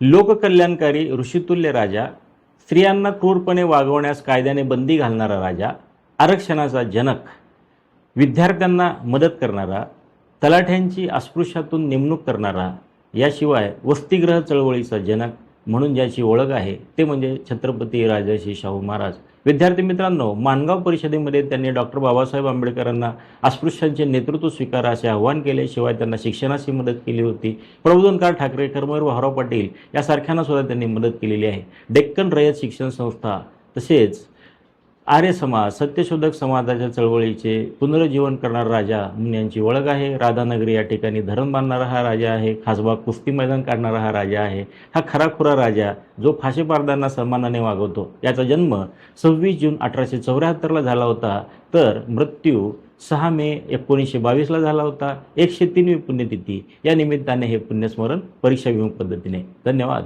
लोककल्याणकारी ऋषितुल्य राजा स्त्रियांना क्रूरपणे वागवण्यास कायद्याने बंदी घालणारा राजा आरक्षणाचा जनक विद्यार्थ्यांना मदत करणारा तलाठ्यांची अस्पृश्यातून नेमणूक करणारा याशिवाय वसतिग्रह चळवळीचा जनक म्हणून ज्याची ओळख आहे ते म्हणजे छत्रपती राजर्षी शाहू महाराज. विद्यार्थी मित्रांनो माणगाव परिषदेमध्ये त्यांनी डॉक्टर बाबासाहेब आंबेडकरांना अस्पृश्यांचे नेतृत्व स्वीकारा असे आवाहन केले. शिवाय त्यांना शिक्षणाची मदत केली होती. प्रबोधनकार ठाकरे कर्मवीर भाऊराव पाटील यासारख्यांना सुद्धा त्यांनी मदत केलेली आहे. डेक्कन रयत शिक्षण संस्था तसेच आर्य समाज सत्यशोधक समाजाच्या चळवळीचे पुनरुज्जीवन करणारा राजा म्हणून यांची ओळख आहे. राधानगरी या ठिकाणी धरण बांधणारा हा राजा आहे. खासबाग कुस्ती मैदान काढणारा हा राजा आहे. हा खराखुरा राजा जो फाशीपारदांना सन्मानाने वागवतो. याचा जन्म सव्वीस जून अठराशे चौऱ्याहत्तरला झाला होता. तर मृत्यू सहा मे एकोणीसशे बावीसला झाला होता. एकशे तीनवी पुण्यतिथी. या निमित्ताने हे पुण्यस्मरण परीक्षाभिमुख पद्धतीने. धन्यवाद.